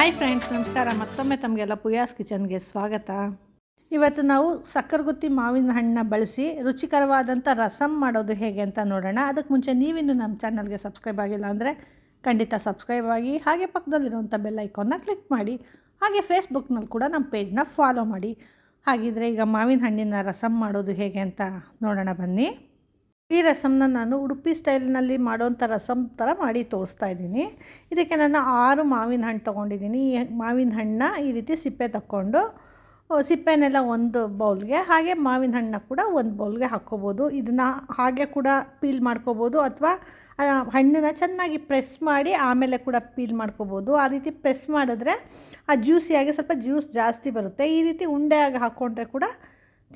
Hi friends ನಮಸ್ಕಾರ. ಮತ್ತೊಮ್ಮೆ ತಮಗೆಲ್ಲ ಪುಯಾಸ್ ಕಿಚನ್ಗೆ ಸ್ವಾಗತ. ಇವತ್ತು ನಾವು ಸಕ್ಕರೆಗುತ್ತಿ ಮಾವಿನ ಹಣ್ಣನ್ನ ಬಳಸಿ ರುಚಿಕರವಾದಂಥ ರಸಮ್ ಮಾಡೋದು ಹೇಗೆ ಅಂತ ನೋಡೋಣ. ಅದಕ್ಕೆ ಮುಂಚೆ ನೀವಿನ್ನು ನಮ್ಮ ಚಾನಲ್ಗೆ ಸಬ್ಸ್ಕ್ರೈಬ್ ಆಗಿಲ್ಲ ಅಂದರೆ ಖಂಡಿತ ಸಬ್ಸ್ಕ್ರೈಬ್ ಆಗಿ, ಹಾಗೆ ಪಕ್ಕದಲ್ಲಿರುವಂಥ ಬೆಲ್ ಐಕಾನ್ನ ಕ್ಲಿಕ್ ಮಾಡಿ, ಹಾಗೆ ಫೇಸ್ಬುಕ್ನಲ್ಲಿ ಕೂಡ ನಮ್ಮ ಪೇಜ್ನ ಫಾಲೋ ಮಾಡಿ. ಹಾಗಿದ್ರೆ ಈಗ ಮಾವಿನ ಹಣ್ಣಿನ ರಸಮ್ ಮಾಡೋದು ಹೇಗೆ ಅಂತ ನೋಡೋಣ ಬನ್ನಿ. ಈ ರಸಮ್ನ ನಾನು ಉಡುಪಿ ಸ್ಟೈಲ್ನಲ್ಲಿ ಮಾಡೋವಂಥ ರಸಮ್ ಥರ ಮಾಡಿ ತೋರಿಸ್ತಾ ಇದ್ದೀನಿ. ಇದಕ್ಕೆ ನಾನು ಆರು ಮಾವಿನ ಹಣ್ಣು ತೊಗೊಂಡಿದ್ದೀನಿ. ಈ ಮಾವಿನ ಹಣ್ಣನ್ನ ಈ ರೀತಿ ಸಿಪ್ಪೆ ತಕ್ಕೊಂಡು ಸಿಪ್ಪೆನೆಲ್ಲ ಒಂದು ಬೌಲ್ಗೆ, ಹಾಗೆ ಮಾವಿನ ಹಣ್ಣನ್ನ ಕೂಡ ಒಂದು ಬೌಲ್ಗೆ ಹಾಕ್ಕೋಬೋದು. ಇದನ್ನು ಹಾಗೆ ಕೂಡ ಪೀಲ್ ಮಾಡ್ಕೋಬೋದು ಅಥವಾ ಹಣ್ಣನ್ನ ಚೆನ್ನಾಗಿ ಪ್ರೆಸ್ ಮಾಡಿ ಆಮೇಲೆ ಕೂಡ ಪೀಲ್ ಮಾಡ್ಕೋಬೋದು. ಆ ರೀತಿ ಪ್ರೆಸ್ ಮಾಡಿದ್ರೆ ಆ ಜ್ಯೂಸಿಯಾಗಿ ಸ್ವಲ್ಪ ಜ್ಯೂಸ್ ಜಾಸ್ತಿ ಬರುತ್ತೆ. ಈ ರೀತಿ ಉಂಡೆಯಾಗಿ ಹಾಕ್ಕೊಂಡ್ರೆ ಕೂಡ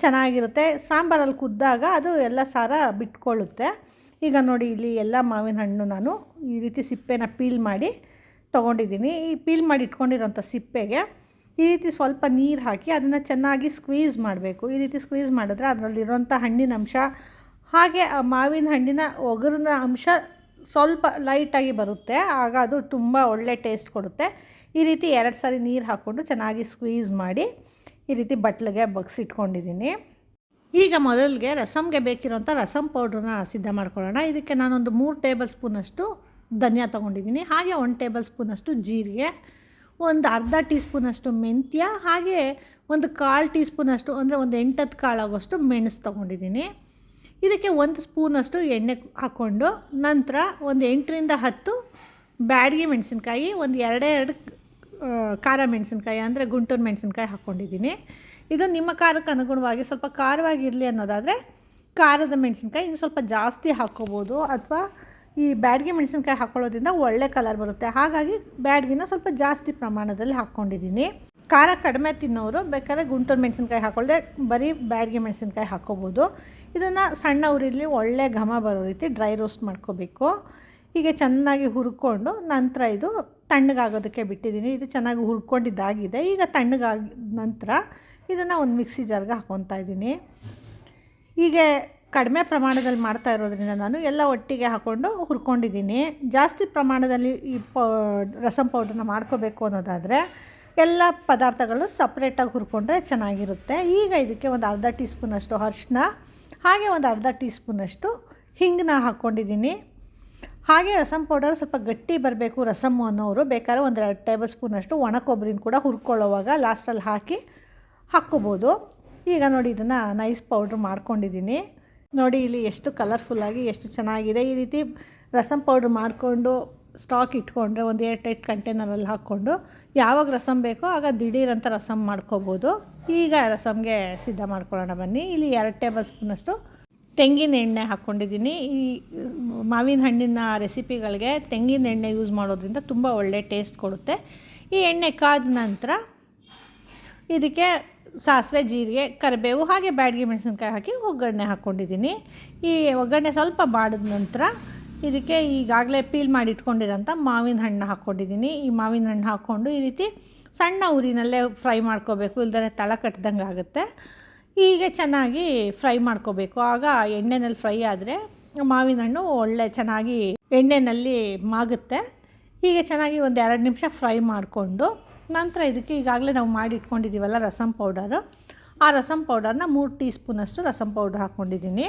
ಚೆನ್ನಾಗಿರುತ್ತೆ. ಸಾಂಬಾರಲ್ಲಿ ಕುದ್ದಾಗ ಅದು ಎಲ್ಲ ಸಾರ ಬಿಟ್ಕೊಳ್ಳುತ್ತೆ. ಈಗ ನೋಡಿ ಇಲ್ಲಿ ಎಲ್ಲ ಮಾವಿನ ಹಣ್ಣು ನಾನು ಈ ರೀತಿ ಸಿಪ್ಪೆನ ಪೀಲ್ ಮಾಡಿ ತೊಗೊಂಡಿದ್ದೀನಿ. ಈ ಪೀಲ್ ಮಾಡಿ ಇಟ್ಕೊಂಡಿರೋಂಥ ಸಿಪ್ಪೆಗೆ ಈ ರೀತಿ ಸ್ವಲ್ಪ ನೀರು ಹಾಕಿ ಅದನ್ನು ಚೆನ್ನಾಗಿ ಸ್ಕ್ವೀಸ್ ಮಾಡಬೇಕು. ಈ ರೀತಿ ಸ್ಕ್ವೀಸ್ ಮಾಡಿದ್ರೆ ಅದರಲ್ಲಿರೋಂಥ ಹಣ್ಣಿನ ಅಂಶ ಹಾಗೆ ಆ ಮಾವಿನ ಹಣ್ಣಿನ ಒಗರಿನ ಅಂಶ ಸ್ವಲ್ಪ ಲೈಟಾಗಿ ಬರುತ್ತೆ. ಆಗ ಅದು ತುಂಬ ಒಳ್ಳೆ ಟೇಸ್ಟ್ ಕೊಡುತ್ತೆ. ಈ ರೀತಿ ಎರಡು ಸಾರಿ ನೀರು ಹಾಕ್ಕೊಂಡು ಚೆನ್ನಾಗಿ ಸ್ಕ್ವೀಸ್ ಮಾಡಿ ಈ ರೀತಿ ಬಟ್ಲಿಗೆ ಬಗ್ಸಿಟ್ಕೊಂಡಿದ್ದೀನಿ ಈಗ ಮೊದಲಿಗೆ ರಸಮ್ಗೆ ಬೇಕಿರೋಂಥ ರಸಮ್ ಪೌಡ್ರನ್ನ ಸಿದ್ಧ ಮಾಡ್ಕೊಳ್ಳೋಣ. ಇದಕ್ಕೆ ನಾನೊಂದು ಮೂರು ಟೇಬಲ್ ಸ್ಪೂನಷ್ಟು ಧನಿಯಾ ತೊಗೊಂಡಿದ್ದೀನಿ. ಹಾಗೆ ಒಂದು ಟೇಬಲ್ ಸ್ಪೂನಷ್ಟು ಜೀರಿಗೆ, ಒಂದು ಅರ್ಧ ಟೀ ಸ್ಪೂನಷ್ಟು ಮೆಂತ್ಯ, ಹಾಗೆ ಒಂದು ಕಾಲು ಟೀ ಸ್ಪೂನಷ್ಟು, ಅಂದರೆ ಒಂದು ಎಂಟತ್ತು ಕಾಳಾಗೋಷ್ಟು ಮೆಣಸು ತೊಗೊಂಡಿದ್ದೀನಿ. ಇದಕ್ಕೆ ಒಂದು ಸ್ಪೂನಷ್ಟು ಎಣ್ಣೆ ಹಾಕ್ಕೊಂಡು ನಂತರ ಒಂದು ಎಂಟರಿಂದ ಹತ್ತು ಬ್ಯಾಡಗಿ ಮೆಣಸಿನ್ಕಾಯಿ, ಒಂದು ಎರಡೇ ಎರಡು ಖಾರ ಮೆಣಸಿನ್ಕಾಯಿ ಅಂದರೆ ಗುಂಟೂರು ಮೆಣಸಿನ್ಕಾಯಿ ಹಾಕ್ಕೊಂಡಿದ್ದೀನಿ ಇದು ನಿಮ್ಮ ಖಾರಕ್ಕೆ ಅನುಗುಣವಾಗಿ ಸ್ವಲ್ಪ ಖಾರವಾಗಿರಲಿ ಅನ್ನೋದಾದರೆ ಖಾರದ ಮೆಣಸಿನ್ಕಾಯಿ ಇನ್ನು ಸ್ವಲ್ಪ ಜಾಸ್ತಿ ಹಾಕ್ಕೋಬೋದು ಅಥವಾ ಈ ಬ್ಯಾಡ್ಗೆ ಮೆಣಸಿನ್ಕಾಯಿ ಹಾಕ್ಕೊಳ್ಳೋದ್ರಿಂದ ಒಳ್ಳೆ ಕಲರ್ ಬರುತ್ತೆ. ಹಾಗಾಗಿ ಬ್ಯಾಡ್ಗಿನ ಸ್ವಲ್ಪ ಜಾಸ್ತಿ ಪ್ರಮಾಣದಲ್ಲಿ ಹಾಕ್ಕೊಂಡಿದ್ದೀನಿ ಖಾರ ಕಡಿಮೆ ತಿನ್ನೋರು ಬೇಕಾದ್ರೆ ಗುಂಟೂರು ಮೆಣಸಿನ್ಕಾಯಿ ಹಾಕ್ಕೊಳ್ಳದೆ ಬರೀ ಬ್ಯಾಡ್ಗೆ ಮೆಣಸಿನ್ಕಾಯಿ ಹಾಕ್ಕೋಬೋದು ಇದನ್ನು ಸಣ್ಣ ಉರಿಲಿ ಒಳ್ಳೆ ಘಮ ಬರೋ ರೀತಿ ಡ್ರೈ ರೋಸ್ಟ್ ಮಾಡ್ಕೋಬೇಕು. ಹೀಗೆ ಚೆನ್ನಾಗಿ ಹುರ್ಕೊಂಡು ನಂತರ ಇದು ತಣ್ಣಗಾಗೋದಕ್ಕೆ ಬಿಟ್ಟಿದ್ದೀನಿ. ಇದು ಚೆನ್ನಾಗಿ ಹುರ್ಕೊಂಡಿದ್ದಾಗಿದೆ. ಈಗ ತಣ್ಣಗಾಗಿ ನಂತರ ಇದನ್ನು ಒಂದು ಮಿಕ್ಸಿ ಜಾರ್ಗೆ ಹಾಕ್ಕೊತಾ ಇದ್ದೀನಿ. ಹೀಗೆ ಕಡಿಮೆ ಪ್ರಮಾಣದಲ್ಲಿ ಮಾಡ್ತಾ ಇರೋದ್ರಿಂದ ನಾನು ಎಲ್ಲ ಒಟ್ಟಿಗೆ ಹಾಕ್ಕೊಂಡು ಹುರ್ಕೊಂಡಿದ್ದೀನಿ. ಜಾಸ್ತಿ ಪ್ರಮಾಣದಲ್ಲಿ ಈ ಪ, ರಸಂ ಪೌಡ್ರನ್ನ ಮಾಡ್ಕೋಬೇಕು ಅನ್ನೋದಾದರೆ ಎಲ್ಲ ಪದಾರ್ಥಗಳು ಸಪ್ರೇಟಾಗಿ ಹುರ್ಕೊಂಡ್ರೆ ಚೆನ್ನಾಗಿರುತ್ತೆ. ಈಗ ಇದಕ್ಕೆ ಒಂದು ಅರ್ಧ ಟೀ ಸ್ಪೂನಷ್ಟು ಅರಿಶಿನ ಹಾಗೆ ಒಂದು ಅರ್ಧ ಟೀ ಸ್ಪೂನಷ್ಟು ಹಿಂಗನ್ನ ಹಾಕ್ಕೊಂಡಿದ್ದೀನಿ ಹಾಗೆ ರಸಮ್ ಪೌಡರ್ ಸ್ವಲ್ಪ ಗಟ್ಟಿ ಬರಬೇಕು ರಸಮ್ಮು ಅನ್ನೋರು. ಬೇಕಾದ್ರೆ ಒಂದು ಎರಡು ಟೇಬಲ್ ಸ್ಪೂನಷ್ಟು ಒಣ ಕೊಬ್ಬರಿನ ಕೂಡ ಹುರ್ಕೊಳ್ಳೋವಾಗ ಲಾಸ್ಟಲ್ಲಿ ಹಾಕಿ ಹಾಕ್ಕೋಬೋದು. ಈಗ ನೋಡಿ ಇದನ್ನು ನೈಸ್ ಪೌಡ್ರ್ ಮಾಡ್ಕೊಂಡಿದ್ದೀನಿ ನೋಡಿ ಇಲ್ಲಿ ಎಷ್ಟು ಕಲರ್ಫುಲ್ಲಾಗಿ ಎಷ್ಟು ಚೆನ್ನಾಗಿದೆ. ಈ ರೀತಿ ರಸಮ್ ಪೌಡ್ರ್ ಮಾಡಿಕೊಂಡು ಸ್ಟಾಕ್ ಇಟ್ಕೊಂಡ್ರೆ ಒಂದು ಏರ್ ಟೈಟ್ ಕಂಟೈನರಲ್ಲಿ ಹಾಕ್ಕೊಂಡು ಯಾವಾಗ ರಸಮ್ ಬೇಕೋ ಆಗ ದಿಢೀರಂತ ರಸಮ್ ಮಾಡ್ಕೋಬೋದು. ಈಗ ರಸಮ್ಗೆ ಸಿದ್ಧ ಮಾಡ್ಕೊಳ್ಳೋಣ ಬನ್ನಿ. ಇಲ್ಲಿ ಎರಡು ಟೇಬಲ್ ಸ್ಪೂನಷ್ಟು ತೆಂಗಿನ ಎಣ್ಣೆ ಹಾಕ್ಕೊಂಡಿದ್ದೀನಿ. ಈ, ಮಾವಿನ ಹಣ್ಣಿನ ರೆಸಿಪಿಗಳಿಗೆ ತೆಂಗಿನ ಎಣ್ಣೆ ಯೂಸ್ ಮಾಡೋದ್ರಿಂದ ತುಂಬ ಒಳ್ಳೆ ಟೇಸ್ಟ್ ಕೊಡುತ್ತೆ. ಈ ಎಣ್ಣೆ ಕಾದ ನಂತರ ಇದಕ್ಕೆ ಸಾಸಿವೆ, ಜೀರಿಗೆ, ಕರಿಬೇವು ಹಾಗೆ ಬ್ಯಾಡಿಗೆ ಮೆಣಸಿನ್ಕಾಯಿ ಹಾಕಿ ಒಗ್ಗರಣೆ ಹಾಕ್ಕೊಂಡಿದ್ದೀನಿ. ಈ ಒಗ್ಗರಣೆ ಸ್ವಲ್ಪ ಮಾಡಿದ ನಂತರ ಇದಕ್ಕೆ ಈಗಾಗಲೇ ಪೀಲ್ ಮಾಡಿ ಇಟ್ಕೊಂಡಿರೋಂಥ ಮಾವಿನ ಹಣ್ಣು ಹಾಕ್ಕೊಂಡಿದ್ದೀನಿ. ಈ ಮಾವಿನ ಹಣ್ಣು ಹಾಕ್ಕೊಂಡು ಈ ರೀತಿ ಸಣ್ಣ ಉರಿನಲ್ಲೇ ಫ್ರೈ ಮಾಡ್ಕೋಬೇಕು. ಇಲ್ದರೆ ತಳ ಕಟ್ಟಿದಂಗೆ ಆಗುತ್ತೆ ಹೀಗೆ ಚೆನ್ನಾಗಿ ಫ್ರೈ ಮಾಡ್ಕೋಬೇಕು. ಆಗ ಎಣ್ಣೆನಲ್ಲಿ ಫ್ರೈ ಆದರೆ ಮಾವಿನ ಹಣ್ಣು ಒಳ್ಳೆ ಚೆನ್ನಾಗಿ ಎಣ್ಣೆಯಲ್ಲಿ ಮಾಗುತ್ತೆ. ಹೀಗೆ ಚೆನ್ನಾಗಿ ಒಂದು ಎರಡು ನಿಮಿಷ ಫ್ರೈ ಮಾಡಿಕೊಂಡು ನಂತರ ಇದಕ್ಕೆ ಈಗಾಗಲೇ ನಾವು ಮಾಡಿ ಇಟ್ಕೊಂಡಿದ್ದೀವಲ್ಲ ರಸಂ ಪೌಡರು. ಆ ರಸಂ ಪೌಡರ್ನ ಮೂರು ಟೀ ಸ್ಪೂನಷ್ಟು ರಸಂ ಪೌಡರ್ ಹಾಕ್ಕೊಂಡಿದ್ದೀನಿ.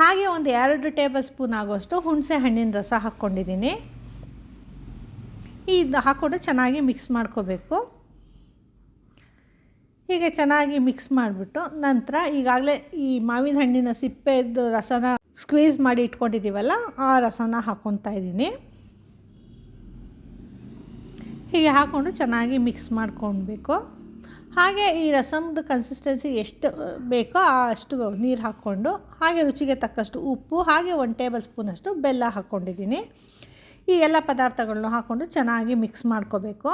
ಹಾಗೆ ಒಂದು ಎರಡು ಟೇಬಲ್ ಸ್ಪೂನ್ ಆಗೋಷ್ಟು ಹುಣಸೆ ಹಣ್ಣಿನ ರಸ ಹಾಕ್ಕೊಂಡಿದ್ದೀನಿ. ಇದು ಹಾಕ್ಕೊಂಡು ಚೆನ್ನಾಗಿ ಮಿಕ್ಸ್ ಮಾಡ್ಕೋಬೇಕು. ಹೀಗೆ ಚೆನ್ನಾಗಿ ಮಿಕ್ಸ್ ಮಾಡಿಬಿಟ್ಟು ನಂತರ ಈಗಾಗಲೇ ಈ ಮಾವಿನ ಹಣ್ಣಿನ ಸಿಪ್ಪೆದು ರಸನ ಸ್ಕ್ವೀಸ್ ಮಾಡಿ ಇಟ್ಕೊಂಡಿದ್ದೀವಲ್ಲ, ಆ ರಸನ ಹಾಕ್ಕೊತಾ ಇದ್ದೀನಿ. ಹೀಗೆ ಹಾಕ್ಕೊಂಡು ಚೆನ್ನಾಗಿ ಮಿಕ್ಸ್ ಮಾಡ್ಕೊಳ್ಬೇಕು. ಹಾಗೆ ಈ ರಸಮ್ದು ಕನ್ಸಿಸ್ಟೆನ್ಸಿ ಎಷ್ಟು ಬೇಕೋ ಅಷ್ಟು ನೀರು ಹಾಕ್ಕೊಂಡು, ಹಾಗೆ ರುಚಿಗೆ ತಕ್ಕಷ್ಟು ಉಪ್ಪು, ಹಾಗೆ ಒನ್ ಟೇಬಲ್ ಸ್ಪೂನಷ್ಟು ಬೆಲ್ಲ ಹಾಕ್ಕೊಂಡಿದ್ದೀನಿ ಈ ಎಲ್ಲ ಪದಾರ್ಥಗಳನ್ನ ಹಾಕ್ಕೊಂಡು ಚೆನ್ನಾಗಿ ಮಿಕ್ಸ್ ಮಾಡ್ಕೋಬೇಕು.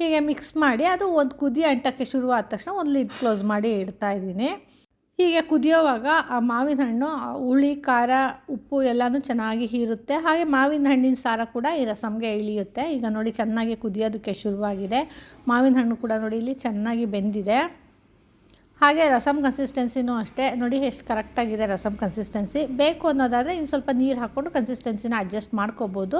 ಹೀಗೆ ಮಿಕ್ಸ್ ಮಾಡಿ ಅದು ಒಂದು ಕುದಿ ಅಂಟಕ್ಕೆ ಶುರುವಾದ ತಕ್ಷಣ ಒಂದು ಲಿಡ್ ಕ್ಲೋಸ್ ಮಾಡಿ ಇಡ್ತಾ ಇದ್ದೀನಿ. ಹೀಗೆ ಕುದಿಯೋವಾಗ ಆ ಮಾವಿನ ಹಣ್ಣು ಹುಳಿ, ಖಾರ, ಉಪ್ಪು ಎಲ್ಲನೂ ಚೆನ್ನಾಗಿ ಹೀರುತ್ತೆ. ಹಾಗೆ ಮಾವಿನ ಹಣ್ಣಿನ ಸಾರ ಕೂಡ ಈ ರಸಮ್ಗೆ ಇಳಿಯುತ್ತೆ. ಈಗ ನೋಡಿ ಚೆನ್ನಾಗಿ ಕುದಿಯೋದಕ್ಕೆ ಶುರುವಾಗಿದೆ. ಮಾವಿನ ಹಣ್ಣು ಕೂಡ ನೋಡಿ ಇಲ್ಲಿ ಚೆನ್ನಾಗಿ ಬೆಂದಿದೆ. ಹಾಗೆ ರಸಮ್ ಕನ್ಸಿಸ್ಟೆನ್ಸಿನೂ ಅಷ್ಟೇ. ನೋಡಿ ಎಷ್ಟು ಕರೆಕ್ಟಾಗಿದೆ ರಸಮ್ ಕನ್ಸಿಸ್ಟೆನ್ಸಿ ಬೇಕು ಅನ್ನೋದಾದರೆ ಇನ್ನು ಸ್ವಲ್ಪ ನೀರು ಹಾಕ್ಕೊಂಡು ಕನ್ಸಿಸ್ಟೆನ್ಸಿನ ಅಡ್ಜಸ್ಟ್ ಮಾಡ್ಕೋಬೋದು.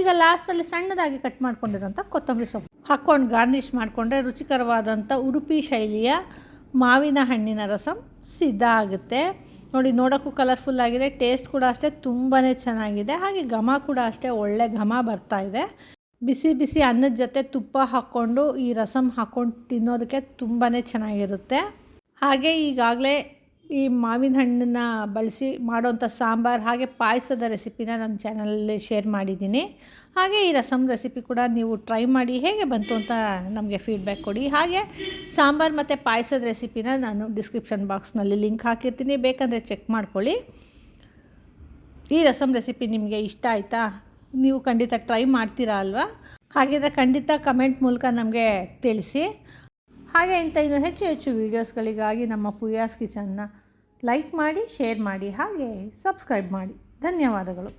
ಈಗ ಲಾಸ್ಟಲ್ಲಿ ಸಣ್ಣದಾಗಿ ಕಟ್ ಮಾಡ್ಕೊಂಡಿರೋಂಥ ಕೊತ್ತಂಬರಿ ಸೊಪ್ಪು. ಹಾಕ್ಕೊಂಡು ಗಾರ್ನಿಷ್ ಮಾಡಿಕೊಂಡ್ರೆ ರುಚಿಕರವಾದಂಥ ಉಡುಪಿ ಶೈಲಿಯ ಮಾವಿನ ಹಣ್ಣಿನ ರಸಮ್ ಸಿದ್ಧ ಆಗುತ್ತೆ. ನೋಡಿ ನೋಡೋಕ್ಕೂ ಕಲರ್ಫುಲ್ ಆಗಿದೆ. ಟೇಸ್ಟ್ ಕೂಡ ಅಷ್ಟೇ ತುಂಬಾ ಚೆನ್ನಾಗಿದೆ. ಹಾಗೆ ಘಮ ಕೂಡ ಅಷ್ಟೇ, ಒಳ್ಳೆ ಘಮ ಬರ್ತಾ ಇದೆ. ಬಿಸಿ ಬಿಸಿ ಅನ್ನದ ಜೊತೆ ತುಪ್ಪ ಹಾಕ್ಕೊಂಡು ಈ ರಸಮ್ ಹಾಕ್ಕೊಂಡು ತಿನ್ನೋದಕ್ಕೆ ತುಂಬಾ ಚೆನ್ನಾಗಿರುತ್ತೆ. ಹಾಗೆ ಈಗಾಗಲೇ ಈ ಮಾವಿನ ಹಣ್ಣನ್ನು ಬಳಸಿ ಮಾಡೋವಂಥ ಸಾಂಬಾರು ಹಾಗೆ ಪಾಯಸದ ರೆಸಿಪಿನ ನನ್ನ ಚಾನಲಲ್ಲಿ ಶೇರ್ ಮಾಡಿದ್ದೀನಿ. ಹಾಗೆ ಈ ರಸಮ್ ರೆಸಿಪಿ ಕೂಡ ನೀವು ಟ್ರೈ ಮಾಡಿ ಹೇಗೆ ಬಂತು ಅಂತ ನಮಗೆ ಫೀಡ್ಬ್ಯಾಕ್ ಕೊಡಿ. ಹಾಗೆ ಸಾಂಬಾರು ಮತ್ತು ಪಾಯಸದ ರೆಸಿಪಿನ ನಾನು ಡಿಸ್ಕ್ರಿಪ್ಷನ್ ಬಾಕ್ಸ್ನಲ್ಲಿ ಲಿಂಕ್ ಹಾಕಿರ್ತೀನಿ. ಬೇಕಂದರೆ ಚೆಕ್ ಮಾಡ್ಕೊಳ್ಳಿ. ಈ ರಸಮ್ ರೆಸಿಪಿ ನಿಮಗೆ ಇಷ್ಟ ಆಯಿತಾ? ನೀವು ಖಂಡಿತ ಟ್ರೈ ಮಾಡ್ತೀರಾ ಅಲ್ವಾ? ಹಾಗಿದ್ರೆ ಖಂಡಿತ ಕಮೆಂಟ್ ಮೂಲಕ ನಮಗೆ ತಿಳಿಸಿ. ಹಾಗೆ ಇಂಥ ಇನ್ನು ಹೆಚ್ಚು ಹೆಚ್ಚು ವೀಡಿಯೋಸ್ಗಳಿಗಾಗಿ ನಮ್ಮ ಪುಯಾಸ್ ಕಿಚನ್ನ ಲೈಕ್ ಮಾಡಿ ಶೇರ್ ಮಾಡಿ, ಹಾಗೆ ಸಬ್ಸ್ಕ್ರೈಬ್ ಮಾಡಿ. ಧನ್ಯವಾದಗಳು.